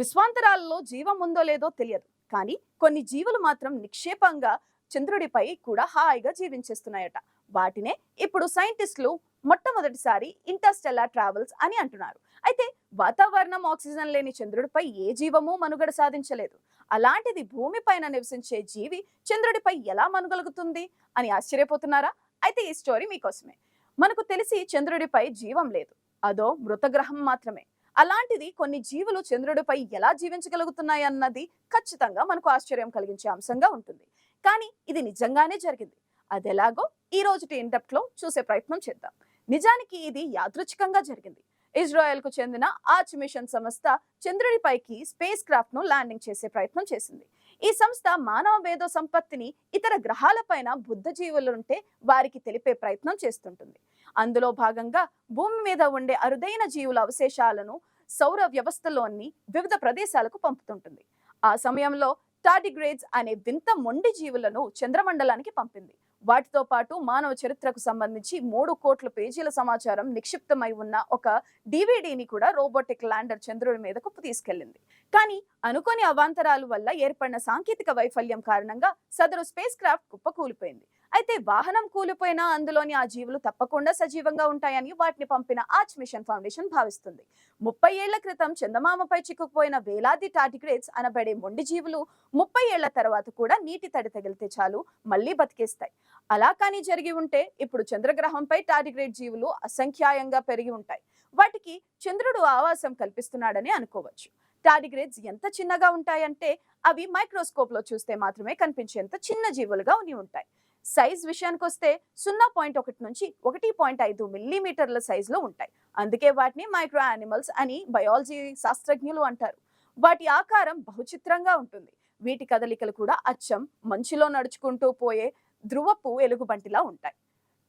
విశ్వాంతరాలలో జీవం ఉందో లేదో తెలియదు. కానీ కొన్ని జీవులు మాత్రం నిక్షేపంగా చంద్రుడిపై కూడా హాయిగా జీవించేస్తున్నాయట. వాటినే ఇప్పుడు సైంటిస్టులు మొట్టమొదటిసారి ఇంటర్స్టెల్లార్ ట్రావెల్స్ అని అంటున్నారు. అయితే వాతావరణం ఆక్సిజన్ లేని చంద్రుడిపై ఏ జీవము మనుగడ సాధించలేదు. అలాంటిది భూమిపైన నివసించే జీవి చంద్రుడిపై ఎలా మనుగలుగుతుంది అని ఆశ్చర్యపోతున్నారా? అయితే ఈ స్టోరీ మీకోసమే. మనకు తెలిసి చంద్రుడిపై జీవం లేదు. అదో మృతగ్రహం మాత్రమే. అలాంటిది కొన్ని జీవులు చంద్రుడిపై ఎలా జీవించగలుగుతున్నాయి అన్నది ఖచ్చితంగా మనకు ఆశ్చర్యం కలిగించే అంశంగా ఉంటుంది. కానీ ఇది నిజంగానే జరిగింది. అది ఎలాగో ఈ రోజుటి ఇండెప్ట్లో చూసే ప్రయత్నం చేద్దాం. నిజానికి ఇది యాదృచ్ఛికంగా జరిగింది. ఇజ్రాయెల్కు చెందిన ఆర్చ్ మిషన్ సంస్థ చంద్రుడిపైకి స్పేస్ క్రాఫ్ట్ను ల్యాండింగ్ చేసే ప్రయత్నం చేసింది. ఈ సంస్థ మానవ మేధో సంపత్తిని ఇతర గ్రహాలపైన బుద్ధ జీవులుంటే వారికి తెలిపే ప్రయత్నం చేస్తుంటుంది. అందులో భాగంగా భూమి మీద ఉండే అరుదైన జీవుల అవశేషాలను సౌర వ్యవస్థలోని వివిధ ప్రదేశాలకు పంపుతుంటుంది. ఆ సమయంలో టాడిగ్రేడ్స్ అనే వింత మొండి జీవులను చంద్రమండలానికి పంపింది. వాటితో పాటు మానవ చరిత్రకు సంబంధించి మూడు కోట్ల పేజీల సమాచారం నిక్షిప్తమై ఉన్న ఒక డివిడీని కూడా రోబోటిక్ ల్యాండర్ చంద్రుడి మీదకు తీసుకెళ్ళింది కానీ అనుకోని అవాంతరాలు వల్ల ఏర్పడిన సాంకేతిక వైఫల్యం కారణంగా సదరు స్పేస్ క్రాఫ్ట్ కుప్పకూలిపోయింది. అయితే వాహనం కూలిపోయినా అందులోని ఆ జీవులు తప్పకుండా సజీవంగా ఉంటాయని వాటిని పంపిన ఆర్చ్ మిషన్ ఫౌండేషన్ భావిస్తుంది. ముప్పై ఏళ్ళ క్రితం చందమామపై చిక్కుకుపోయిన వేలాది టాటిగ్రేట్స్ అనబడే మొండి జీవులు ముప్పై ఏళ్ళ తర్వాత కూడా నీటి తడి తగిలితే చాలు మళ్ళీ బతికేస్తాయి. అలా కానీ జరిగి ఉంటే ఇప్పుడు చంద్రగ్రహంపై టాటిగ్రేట్ జీవులు అసంఖ్యాయంగా పెరిగి ఉంటాయి. వాటికి చంద్రుడు ఆవాసం కల్పిస్తున్నాడని అనుకోవచ్చు. టాడిగ్రేడ్స్ ఎంత చిన్నగా ఉంటాయంటే అవి మైక్రోస్కోప్లో చూస్తే మాత్రమే కనిపించేంత చిన్న జీవులుగా ఉని ఉంటాయి. సైజ్ విషయానికి వస్తే సున్నా పాయింట్ ఒకటి నుంచి ఒకటి పాయింట్ ఐదు మిల్లీమీటర్ల సైజులో ఉంటాయి. అందుకే వాటిని మైక్రో యానిమల్స్ అని బయాలజీ శాస్త్రజ్ఞులు అంటారు. వాటి ఆకారం బహుచిత్రంగా ఉంటుంది. వీటి కదలికలు కూడా అచ్చం మంచులో నడుచుకుంటూ పోయే ధ్రువపు ఎలుగుబంటిలా ఉంటాయి.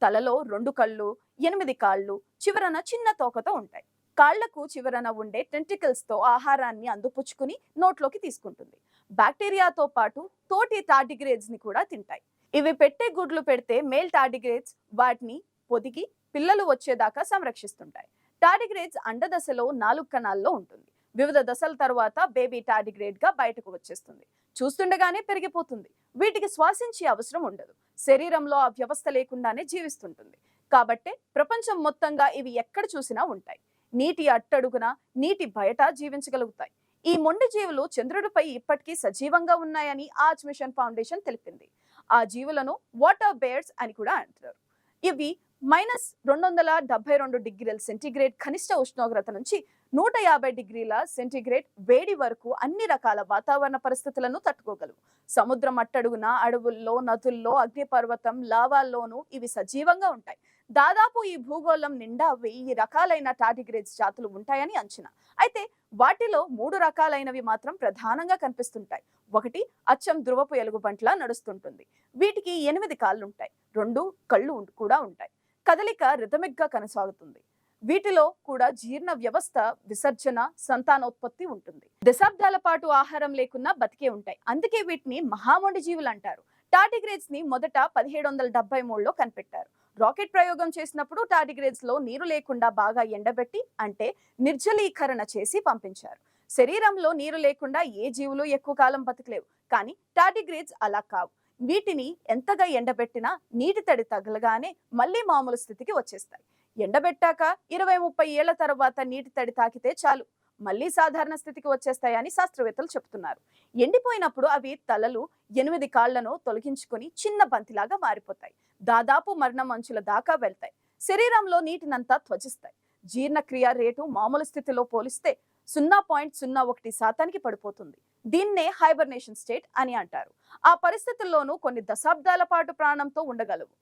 తలలో రెండు కళ్ళు ఎనిమిది కాళ్ళు చివరన చిన్న తోకతో ఉంటాయి. కాళ్ళకు చివరన ఉండే టెంటికల్స్తో ఆహారాన్ని అందుపుచ్చుకుని నోట్లోకి తీసుకుంటుంది. బ్యాక్టీరియాతో పాటు తోటి టార్డిగ్రేడ్స్ కూడా తింటాయి. ఇవి పెట్టే గుడ్లు పెడితే మేల్ టార్డిగ్రేడ్స్ వాటిని పొదిగి పిల్లలు వచ్చేదాకా సంరక్షిస్తుంటాయి. టార్డిగ్రేడ్స్ అండదశలో నాలుగు కణాల్లో ఉంటుంది. వివిధ దశల తర్వాత బేబీ టార్డిగ్రేడ్గా బయటకు వచ్చేస్తుంది. చూస్తుండగానే పెరిగిపోతుంది. వీటికి శ్వాసించే అవసరం ఉండదు. శరీరంలో ఆ వ్యవస్థ లేకుండానే జీవిస్తుంటుంది. కాబట్టే ప్రపంచం మొత్తంగా ఇవి ఎక్కడ చూసినా ఉంటాయి. నీటి అట్టడుగున నీటి బయట జీవించగలుగుతాయి. ఈ మొండి జీవులు చంద్రుడిపై ఇప్పటికీ సజీవంగా ఉన్నాయని ఆజ్ మిషన్ ఫౌండేషన్ తెలిపింది. ఆ జీవులను వాటర్ బేర్స్ అని కూడా అంటారు. ఇవి మైనస్ రెండు వందల డెబ్బై రెండు డిగ్రీల సెంటీగ్రేడ్ కనిష్ట ఉష్ణోగ్రత నుంచి నూట యాభై డిగ్రీల సెంటీగ్రేడ్ వేడి వరకు అన్ని రకాల వాతావరణ పరిస్థితులను తట్టుకోగలవు. సముద్రం అట్టడుగున అడవుల్లో నదుల్లో అగ్నిపర్వతం లావాల్లోనూ ఇవి సజీవంగా ఉంటాయి. దాదాపు ఈ భూగోళం నిండా వెయ్యి రకాలైన టాటిగ్రేజ్ జాతులు ఉంటాయని అంచనా. అయితే వాటిలో మూడు రకాలైనవి మాత్రం ప్రధానంగా కనిపిస్తుంటాయి. ఒకటి అచ్చం ధ్రువపు ఎలుగుబంట్లా నడుస్తుంటుంది. వీటికి ఎనిమిది కాళ్ళుంటాయి. రెండు కళ్ళు కూడా ఉంటాయి. కదలిక రిథమిక్గా కొనసాగుతుంది. వీటిలో కూడా జీర్ణ వ్యవస్థ విసర్జన సంతానోత్పత్తి ఉంటుంది. దశాబ్దాల పాటు ఆహారం లేకున్నా బతికే ఉంటాయి. అందుకే వీటిని మహామొండి జీవులు అంటారు. టాటిగ్రేడ్స్ని మొదట పదిహేడు వందల డెబ్బై మూడులో కనిపెట్టారు. రాకెట్ ప్రయోగం చేసినప్పుడు టాటిగ్రేడ్స్లో నీరు లేకుండా బాగా ఎండబెట్టి అంటే నిర్జలీకరణ చేసి పంపించారు. శరీరంలో నీరు లేకుండా ఏ జీవులు ఎక్కువ కాలం బతకలేవు. కానీ టాటిగ్రేడ్స్ అలా కావు. వీటిని ఎంతగా ఎండబెట్టినా నీటి తడి తగలగానే మళ్ళీ మామూలు స్థితికి వచ్చేస్తాయి. ఎండబెట్టాక ఇరవై ముప్పై ఏళ్ళ తర్వాత నీటి తడి తాకితే చాలు. మళ్ళీ సాధారణ స్థితికి వచ్చేస్తాయని శాస్త్రవేత్తలు చెబుతున్నారు ఎండిపోయినప్పుడు అవి తలలు ఎనిమిది కాళ్ళను తొలగించుకొని చిన్న బంతిలాగా మారిపోతాయి. దాదాపు మరణం అంచుల దాకా వెళ్తాయి. శరీరంలో నీటినంతా త్వజిస్తాయి. జీర్ణక్రియ రేటు మామూలు స్థితిలో పోలిస్తే సున్నా పాయింట్ సున్నా ఒకటి శాతానికి పడిపోతుంది. దీన్నే హైబర్నేషన్ స్టేట్ అని అంటారు. ఆ పరిస్థితుల్లోనూ కొన్ని దశాబ్దాల పాటు ప్రాణంతో ఉండగలవు.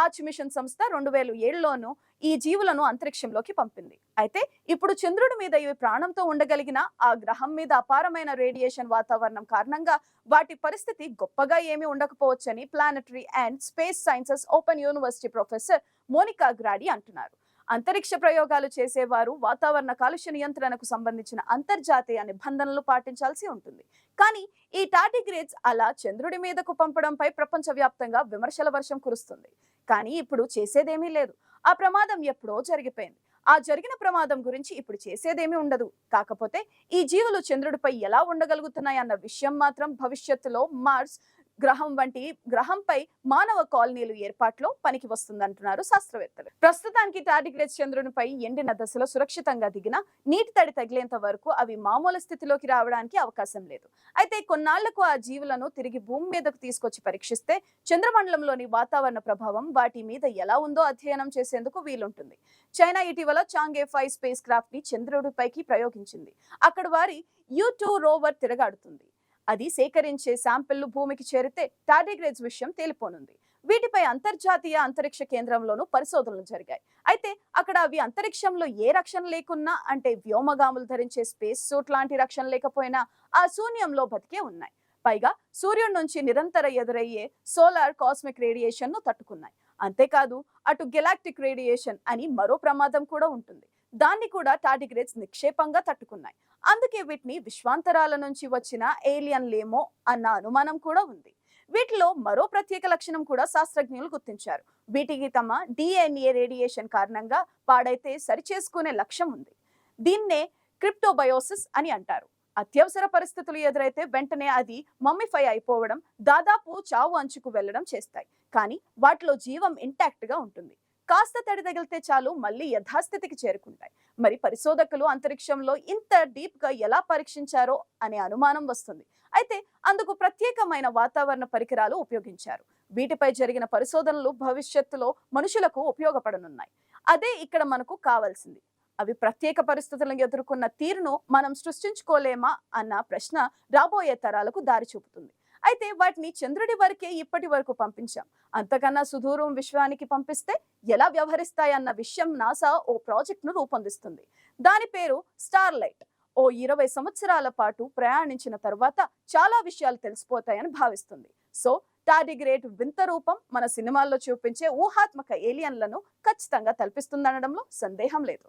ఆర్చ్ మిషన్ సంస్థ రెండు వేల ఏడులోనూ ఈ జీవులను అంతరిక్షంలోకి పంపింది. అయితే ఇప్పుడు చంద్రుడి మీద ఇవి ప్రాణంతో ఉండగలిగిన ఆ గ్రహం మీద అపారమైన రేడియేషన్ వాతావరణం కారణంగా వాటి పరిస్థితి గొప్పగా ఏమీ ఉండకపోవచ్చని planetary and space sciences open university professor Monica Grady అంటున్నారు. అంతరిక్ష ప్రయోగాలు చేసేవారు వాతావరణ కాలుష్య నియంత్రణకు సంబంధించిన అంతర్జాతీయ నిబంధనలు పాటించాల్సి ఉంటుంది. కానీ ఈ టాటిగ్రేడ్స్ అలా చంద్రుడి మీదకు పంపడంపై ప్రపంచవ్యాప్తంగా విమర్శల వర్షం కురుస్తుంది. కానీ ఇప్పుడు చేసేదేమీ లేదు. ఆ ప్రమాదం ఎప్పుడో జరిగిపోయింది. ఆ జరిగిన ప్రమాదం గురించి ఇప్పుడు చేసేదేమీ ఉండదు. కాకపోతే ఈ జీవులు చంద్రుడిపై ఎలా ఉండగలుగుతున్నాయన్న విషయం మాత్రం భవిష్యత్తులో మార్స్ గ్రహం వంటి గ్రహంపై మానవ కాలనీలు ఏర్పాట్లో పనికి వస్తుందంటున్నారు శాస్త్రవేత్తలు. ప్రస్తుతానికి టార్డిగ్రేస్ చంద్రునిపై ఎండిన దశలో సురక్షితంగా దిగిన నీటి తడి తగిలేంత వరకు అవి మామూలు స్థితిలోకి రావడానికి అవకాశం లేదు. అయితే కొన్నాళ్ళకు ఆ జీవులను తిరిగి భూమి మీదకు తీసుకొచ్చి పరీక్షిస్తే చంద్రమండలంలోని వాతావరణ ప్రభావం వాటి మీద ఎలా ఉందో అధ్యయనం చేసేందుకు వీలుంటుంది. చైనా ఇటీవల చాంగే ఫైవ్ స్పేస్ క్రాఫ్ట్ని చంద్రుడిపైకి ప్రయోగించింది. అక్కడ వారి యూ టూ రోవర్ తిరగాడుతుంది. అది సేకరించే శాంపిళ్ళు భూమికి చేరితే టార్డిగ్రేడ్స్ విషయం తేలిపోనుంది. వీటిపై అంతర్జాతీయ అంతరిక్ష కేంద్రంలోనూ పరిశోధనలు జరిగాయి. అయితే అక్కడ అవి అంతరిక్షంలో ఏ రక్షణ లేకున్నా అంటే వ్యోమగాములు ధరించే స్పేస్ సూట్ లాంటి రక్షణ లేకపోయినా ఆ శూన్యంలో బతికే ఉన్నాయి. పైగా సూర్యుడి నుంచి నిరంతర ఎదురయ్యే సోలార్ కాస్మిక్ రేడియేషన్ను తట్టుకున్నాయి. అంతేకాదు అటు గెలాక్టిక్ రేడియేషన్ అని మరో ప్రమాదం కూడా ఉంటుంది. దాన్ని కూడా టార్డిగ్రేడ్స్ నిక్షేపంగా తట్టుకున్నాయి. అందుకే వీటిని విశ్వాంతరాల నుంచి వచ్చిన ఏలియన్లేమో అన్న అనుమానం కూడా ఉంది. వీటిలో మరో ప్రత్యేక లక్షణం కూడా శాస్త్రజ్ఞులు గుర్తించారు. వీటికి తమ డిఎన్ఏ రేడియేషన్ కారణంగా పాడైతే సరిచేసుకునే లక్ష్యం ఉంది. దీన్నే క్రిప్టోబయోసిస్ అని అంటారు. అత్యవసర పరిస్థితులు ఎదురైతే వెంటనే అది మమ్మిఫై అయిపోవడం దాదాపు చావు అంచుకు వెళ్ళడం చేస్తాయి. కానీ వాటిలో జీవం ఇంటాక్ట్గా ఉంటుంది. కాస్త తడి తగిలితే చాలు మళ్ళీ యథాస్థితికి చేరుకుంటాయి. మరి పరిశోధకులు అంతరిక్షంలో ఇంత డీప్గా ఎలా పరీక్షించారో అనే అనుమానం వస్తుంది. అయితే అందుకు ప్రత్యేకమైన వాతావరణ పరికరాలు ఉపయోగించారు. వీటిపై జరిగిన పరిశోధనలు భవిష్యత్తులో మనుషులకు ఉపయోగపడనున్నాయి. అదే ఇక్కడ మనకు కావాల్సింది. అవి ప్రత్యేక పరిస్థితులను ఎదుర్కొన్న తీరును మనం సృష్టించుకోలేమా అన్న ప్రశ్న రాబోయే తరాలకు దారి చూపుతుంది అయితే వాటిని చంద్రుడి వరకే ఇప్పటి వరకు పంపించాం. అంతకన్నా సుదూరం విశ్వానికి పంపిస్తే ఎలా వ్యవహరిస్తాయన్న విషయం నాసా ఓ ప్రాజెక్ట్ను రూపొందిస్తుంది. దాని పేరు స్టార్ లైట్ ఓ ఇరవై సంవత్సరాల పాటు ప్రయాణించిన తర్వాత చాలా విషయాలు తెలిసిపోతాయని భావిస్తుంది. సో టాడిగ్రేట్ వింత రూపం మన సినిమాల్లో చూపించే ఊహాత్మక ఏలియన్లను ఖచ్చితంగా తలపిస్తుందనడంలో సందేహం లేదు.